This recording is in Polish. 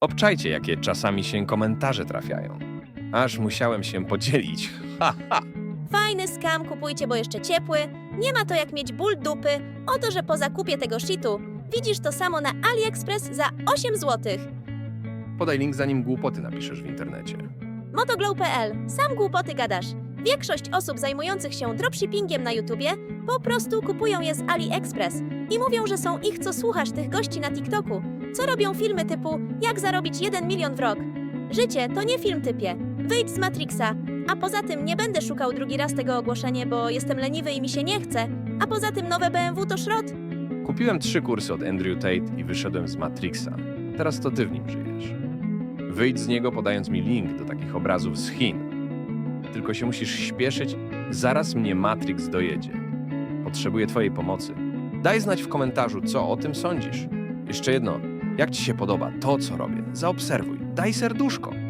Obczajcie, jakie czasami się komentarze trafiają. Aż musiałem się podzielić. Ha, ha. Fajny skam, kupujcie, bo jeszcze ciepły. Nie ma to jak mieć ból dupy o to, że po zakupie tego shitu widzisz to samo na AliExpress za 8 zł. Podaj link, zanim głupoty napiszesz w internecie. Motoglow.pl. Sam głupoty gadasz. Większość osób zajmujących się dropshippingiem na YouTubie po prostu kupują je z AliExpress i mówią, że są ich, co słuchasz tych gości na TikToku, co robią filmy typu jak zarobić 1 milion w rok. Życie to nie film typie. Wyjdź z Matrixa. A poza tym nie będę szukał drugi raz tego ogłoszenia, bo jestem leniwy i mi się nie chce. A poza tym nowe BMW to szrot. Kupiłem trzy kursy od Andrew Tate i wyszedłem z Matrixa. Teraz to ty w nim żyjesz. Wyjdź z niego podając mi link do takich obrazów z Chin. Tylko się musisz śpieszyć, zaraz mnie Matrix dojedzie. Potrzebuję twojej pomocy. Daj znać w komentarzu, co o tym sądzisz. Jeszcze jedno, jak ci się podoba to, co robię, zaobserwuj, daj serduszko.